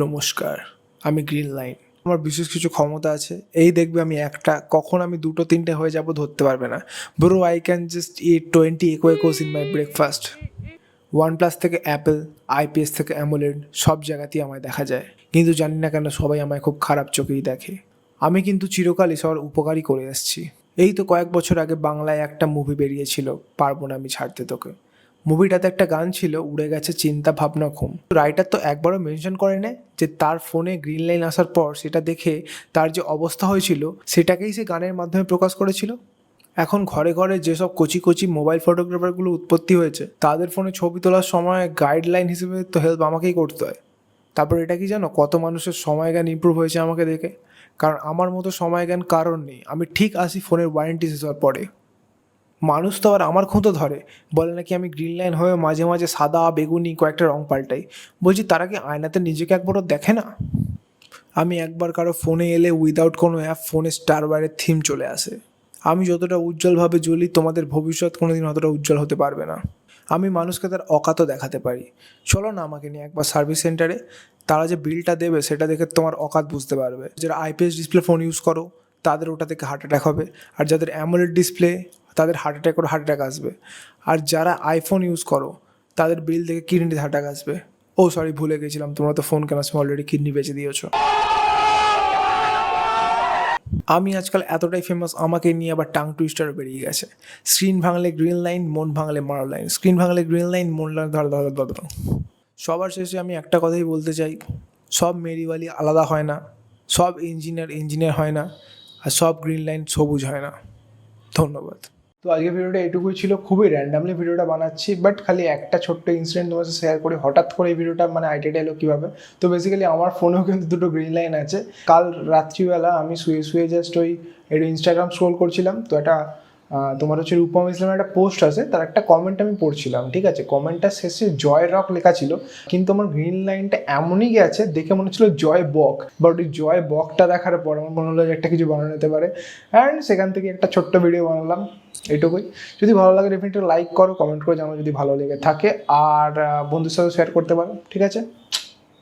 নমস্কার, আমি green line আমার বিশেষ কিছু ক্ষমতা আছে, এই দেখবে আমি একটা, কখন আমি দুটো তিনটে হয়ে যাব ধরতে পারবে না। Bro I can just eat twenty egg eggs in my breakfast one plus থেকে অ্যাপেল আইপিএস থেকে অ্যামোলেড সব জায়গাতেই আমায় দেখা যায়। কিন্তু জানি না কেন সবাই আমায় খুব খারাপ চোখেই দেখে। আমি কিন্তু চিরকালই সবার উপকারই করে এসেছি এই তো কয়েক বছর আগে বাংলায় একটা মুভি বেরিয়েছিল, পারব না আমি ছাড়তে তোকে। মুভিটাতে একটা গান ছিল, উড়ে গেছে চিন্তা ভাবনা ঘুম। রাইটার তো একবারও মেনশন করে না যে তার ফোনে গ্রিন লাইন আসার পর সেটা দেখে তার যে অবস্থা হয়েছিল, সেটাকেই সে গানের মাধ্যমে প্রকাশ করেছিল। এখন ঘরে ঘরে যেসব কচি কচি মোবাইল ফটোগ্রাফারগুলো উৎপত্তি হয়েছে, তাদের ফোনে ছবি তোলার সময় গাইডলাইন হিসেবে তো হেল্প আমাকেই করতে হয়। তারপর এটা কি জানো, কত মানুষের সময় জ্ঞান ইম্প্রুভ হয়েছে আমাকে দেখে। কারণ আমার মতো সময় জ্ঞান কারণ নেই, আমি ঠিক আসি ফোনের ওয়ারেন্টি শেষ হওয়ার পরে। মানুষ তো আবার আমার খুঁতো ধরে। বলে নাকি আমি গ্রিন লাইন হয়ে মাঝে মাঝে সাদা, বেগুনি কয়েকটা রং পাল্টাই। বলছি, তারা কি আয়নাতে নিজেকে একবারও দেখে না? আমি একবার কারও ফোনে এলে উইদাউট কোনো অ্যাপ ফোনে স্টার বাইরের থিম চলে আসে। আমি যতটা উজ্জ্বলভাবে জ্বলি, তোমাদের ভবিষ্যৎ কোনো দিন অতটা উজ্জ্বল হতে পারবে না। আমি মানুষকে তার অকাতও দেখাতে পারি। চলো না আমাকে নিয়ে একবার সার্ভিস সেন্টারে তারা যে বিলটা দেবে, সেটা দেখে তোমার অকাত বুঝতে পারবে। যারা আইপিএস ডিসপ্লে ফোন ইউজ করো তাদের ওটা থেকে হার্ট অ্যাটাক হবে। আর যাদের অ্যামোলেড ডিসপ্লে তাদের হার্ট অ্যাটাক করে হার্ট অ্যাটাক আসবে। আর যারা আইফোন ইউজ করো, তাদের বিল দেখে কিডনিতে হার্ট অ্যাটাক আসবে। ও সরি ভুলে গেছিলাম, তোমরা তো ফোন কেনার সময় অলরেডি কিডনি বেঁচে দিয়েছ। আমি আজকাল এতটাই ফেমাস আমাকে নিয়ে আবার টাং টুইস্টার বেরিয়ে গেছে। স্ক্রিন ভাঙলে গ্রিন লাইন মন ভাঙলে মারো লাইন স্ক্রিন ভাঙলে গ্রিন লাইন মন ধর ধর ধর সবার শেষে আমি একটা কথাই বলতে চাই, সব মেরিওয়ালি আলাদা হয় না, সব ইঞ্জিনিয়ার ইঞ্জিনিয়ার হয় না। আর সব গ্রিন লাইন সবুজ হয় না। ধন্যবাদ। তো আজকে ভিডিওটা এটুকুই ছিল। খুবই র্যান্ডামলি ভিডিওটা বানাচ্ছি বাট খালি একটা ছোট্ট ইনসিডেন্ট তোমার সাথে শেয়ার করি। হঠাৎ করে এই ভিডিওটা মানে আইডিয়াটা এলো কীভাবে? তো বেসিক্যালি আমার ফোনেও কিন্তু দুটো গ্রিন লাইন আছে। কাল রাত্রিবেলা আমি শুয়ে শুয়ে জাস্ট ওই একটু ইনস্টাগ্রাম স্ক্রোল করছিলাম। তো একটা তোমার হচ্ছে রূপম ইসলামের একটা পোস্ট আছে, তার একটা কমেন্ট আমি পড়ছিলাম, ঠিক আছে? কমেন্টটা শেষে জয় রক লেখা ছিল, কিন্তু আমার গ্রিন লাইনটা এমনই গেছে, দেখে মনে হচ্ছিল জয় বক বাট ওই জয় বকটা দেখার পর আমার মনে হলো যে একটা কিছু বানানো যেতে পারে। অ্যান্ড সেখান থেকে একটা ছোট্ট ভিডিও বানালাম, এটুকুই। যদি ভালো লাগে ডেফিনেটলি লাইক করো কমেন্ট করো জানো যদি ভালো লেগে থাকে। আর বন্ধুর সাথে শেয়ার করতে পারো, ঠিক আছে?